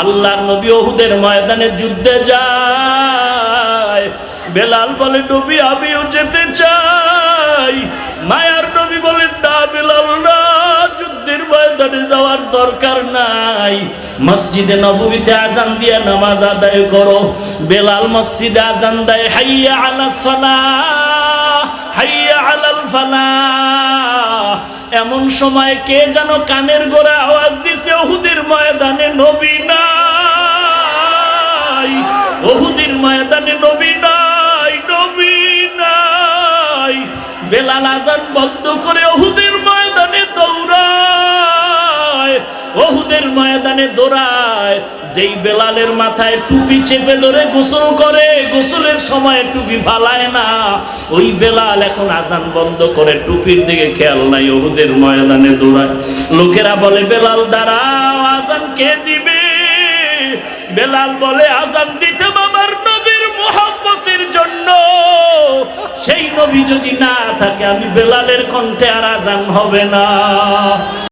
আল্লাহর নবী ওহুদের ময়দানে যুদ্ধে যায়। বেলাল বলে, নবী, আমিও যেতে চাই। মায়ার নবী বলেন, না, বেলাল যাওয়ার দরকার নাই। মসজিদে আজান দিয়ে নামাজ আদায় করো। বেলাল মসজিদে আজান দেয়, হাইয়া হাইয়া আলাল এমন সময় কে যেন কানের গোড়া আওয়াজ দিছে ওহুদের ময়দানে ওহুদের ময়দানে নবী নাই নবী নাই। বেলাল আজান বন্ধ করে ওহুদের ময়দানে দৌড়ায় ওহুদের ময়দানে দৌড়ায়। যেই বেলালের মাথায় টুপি চেপে ধরে গোসল করে, গোসলের সময় টুপি ফালায় না। ওই বেলাল এখন আজান বন্ধ করে, টুপির দিকে খেয়াল নাই ওহুদের ময়দানে দৌড়ায়। লোকেরা বলে, বেলাল, দাঁড়াও, আজান কে দিবে? বেলাল বলে, আজান দিতে নবী যদি না থাকে আমি বেলালের কণ্ঠে আর আজান হবে না।